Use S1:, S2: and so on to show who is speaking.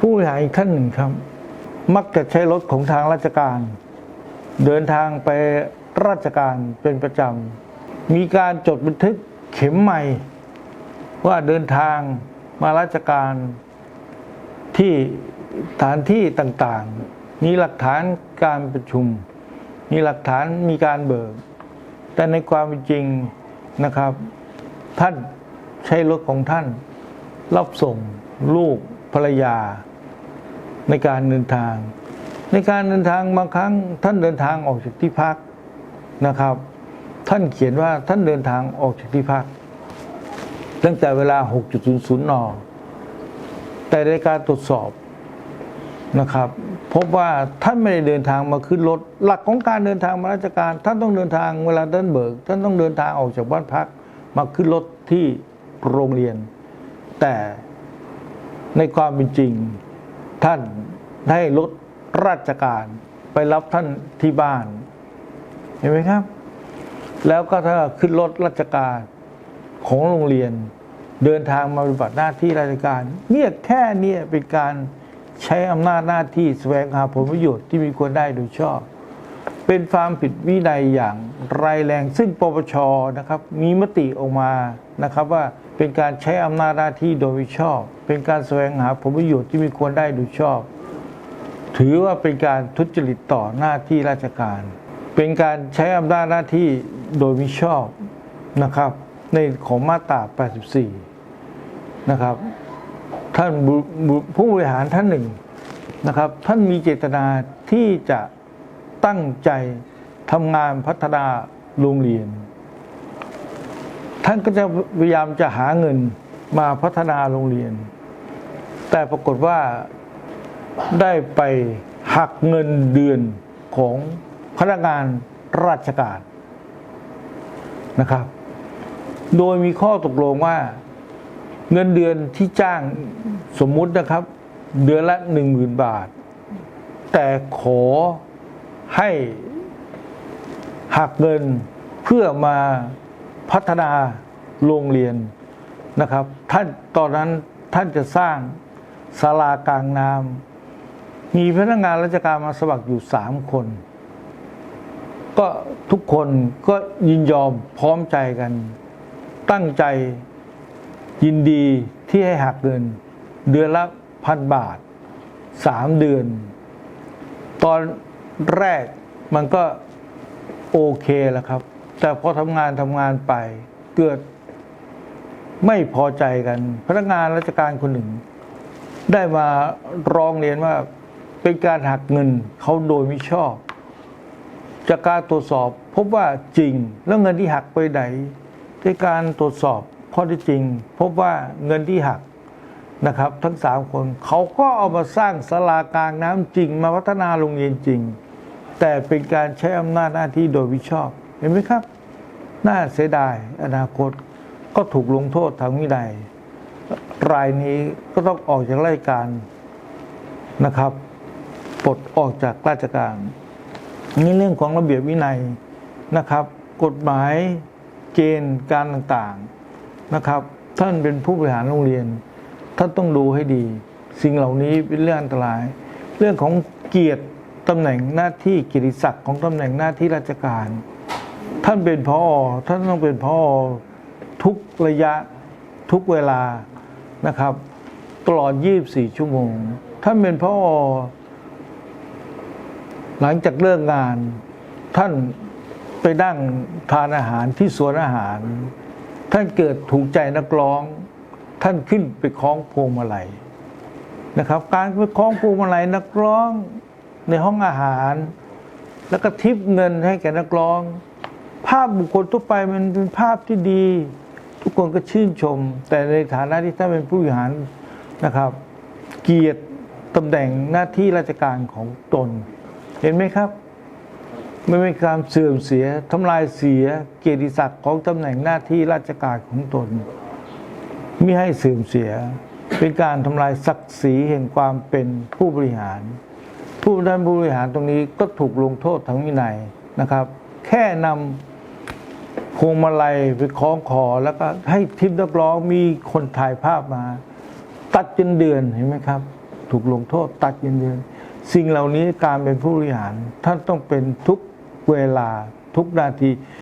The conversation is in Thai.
S1: ผู้บริหารอีกท่านหนึ่งครับ มักจะใช้รถของทางราชการ เดินทางไปราชการเป็นประจำมีการจดบันทึกเข็มใหม่ ว่าเดินทางมาราชการที่สถานที่ต่างๆ มีหลักฐานการประชุม มีหลักฐานมีการเบิก แต่ในความเป็นจริงนะครับ ท่านใช้รถของท่านรับส่งลูกภรรยา ในการเดินทาง ในการเดินทางบางครั้งท่านเดินทางออกจากที่พักนะครับ ท่านเขียนว่าท่านเดินทางออกจากที่พัก ตั้งแต่เวลา 6.00 น แต่ในการตรวจสอบนะครับ พบว่าท่านไม่ได้เดินทางมาขึ้นรถ หลักของการเดินทางมาราชการ ท่านต้องเดินทางเวลาเดินเบิก ท่านต้องเดินทางออกจากบ้านพัก มาขึ้นรถที่โรงเรียน แต่ในความเป็นจริง ท่านได้รถราชการไปรับท่านที่บ้าน เห็นไหมครับ แล้วก็ถ้าขึ้นรถราชการของโรงเรียน เดินทางมาปฏิบัติหน้าที่ราชการ เนี่ยแค่เนี้เป็นการใช้อำนาจหน้าที่แสวงหาผลประโยชน์ที่มีควรได้โดยชอบ เป็นความผิดวินัยอย่างไรแรงซึ่งปปชนะครับ มีมติออกมา นะครับว่าเป็นการใช้อำนาจหน้าที่โดยมิชอบ เป็นการแสวงหาผลประโยชน์ที่มีควรได้โดยชอบ ถือว่าเป็นการทุจริตต่อหน้าที่ราชการ เป็นการใช้อำนาจหน้าที่โดยมิชอบนะครับในของมาตรา 84 นะครับ ท่านผู้บริหารท่านหนึ่งนะครับ ท่านมีเจตนาที่จะตั้งใจทำงานพัฒนาโรงเรียน ท่านก็จะพยายามจะหาเงินมาพัฒนาโรงเรียน แต่ปรากฏว่าได้ไปหักเงินเดือนของพนักงานราชการนะครับ โดยมีข้อตกลงว่าเงินเดือนที่จ้างสมมุตินะครับ เดือนละหนึ่งหมื่นบาท แต่ขอให้หักเงินเพื่อมา พัฒนาโรงเรียนนะครับ ท่านตอนนั้นท่านจะสร้างศาลากลางน้ำมีพนักงานราชการมาสมัครอยู่สามคน ก็ทุกคนก็ยินยอมพร้อมใจกัน ตั้งใจยินดีที่ให้หักเงิน เดือนละพันบาทสามเดือน ตอนแรกมันก็โอเคแล้วครับ แต่พอทำงานทำงานไปเกิดไม่พอใจกัน พนักงานราชการคนหนึ่ง ได้มาร้องเรียนว่าเป็นการหักเงินเขาโดยมิชอบ จากการตรวจสอบพบว่าจริง แล้วเงินที่หักไปไหนในการตรวจสอบข้อที่จริง พบว่าเงินที่หักนะครับ ทั้งสามคนเขาก็เอามาสร้างศาลากลางน้ำจริง มาพัฒนาโรงเรียนจริง แต่เป็นการใช้อำนาจหน้าที่โดยวิชอบ เห็นไหมครับ น่าเสียดายอนาคตก็ถูกลงโทษทางวินัยรายนี้ก็ต้องออกจากราชการนะครับปลดออกจากราชการนี่เรื่องของระเบียบวินัยนะครับ กฎหมายเกณฑ์การต่างๆนะครับ ท่านเป็นผู้บริหารโรงเรียน ท่านต้องดูให้ดี สิ่งเหล่านี้เป็นเรื่องอันตราย เรื่องของเกียรติตำแหน่งหน้าที่กียรติศักดิ์ของตำแหน่งหน้าที่ราชการ ท่านเป็นพอท่านต้องเป็นพอทุกระยะทุกเวลานะครับ ตลอด 24 ชั่วโมง ท่านเป็นพอหลังจากเลิกงาน ท่านไปนั่งทานอาหารที่สวนอาหาร ท่านเกิดถูกใจนักร้อง ท่านขึ้นไปคล้องพวงมาลัยนะครับ การไปคล้องพวงมาลัยนักร้องในห้องอาหาร แล้วก็ทิปเงินให้แก่นักร้อง ภาพบุคคลทั่วไปมันเป็นภาพที่ดี ทุกคนก็ชื่นชม แต่ในฐานะที่ท่านเป็นผู้บริหารนะครับ เกียรติตำแหน่งหน้าที่ราชการของตน เห็นไหมครับไม่เป็นการเสื่อมเสียทำลายเสียเกียรติศักดิ์ของตำแหน่งหน้าที่ราชการของตนไม่ให้เสื่อมเสีย เป็นการทำลายศักดิ์ศรีแห่งความเป็นผู้บริหาร ผู้ด้านผู้บริหารตรงนี้ก็ถูกลงโทษทางวินัยนะครับ แค่นำ พวงมาลัยไปคล้องคอแล้วก็ให้ทิปนักร้องมีคนถ่ายภาพมา ตัดจนเดือนเห็นไหมครับ ถูกลงโทษตัดเงินเดือน สิ่งเหล่านี้การเป็นผู้บริหารท่านต้องเป็นทุกเวลาทุกนาที